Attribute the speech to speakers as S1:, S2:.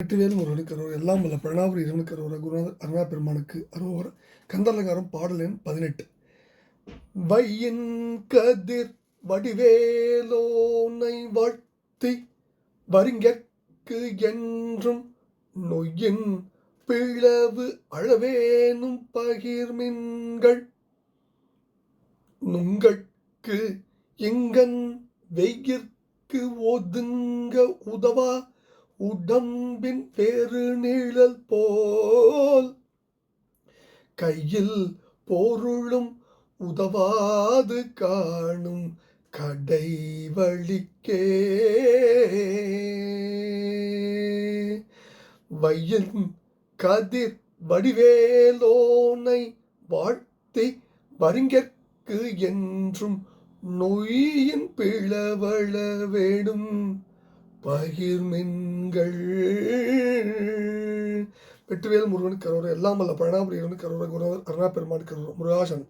S1: வெற்றிவேல் முருகனுக்கு அருவர் எல்லாம் வல்ல பிரணாபுரி இறைவனுக்கு அருவர் குருநாத அருணா பெருமானுக்கு அருவர் கந்தலகாரம் பாடலின் பதினெட்டு. வையின் கதிர் வடிவேலோனை வாழ்த்தி வருங்கற்கு என்றும் நொய்யின் பிளவு அழவேனும் பகிர்மின்கள் நுங்கட்கு எங்கன் வெயிற்கு ஒதுங்க உதவா உடம்பின் வேறு நிழல் போல் கையில் பொருளும் உதவாது காணும் கடை வழிக்கே வையின் கதிர் வடிவேலோனை வாழ்த்தி வருங்கற்கு என்றும் நொய்யின் பிளவள வேணும். பகிர்மின்கள் வெற்றிவேல் முருகன் கரோர எல்லாம் வல்ல பழனாபுரி கரோர குருநாதர் அருணா பெருமான் கரோர முருகாசன்.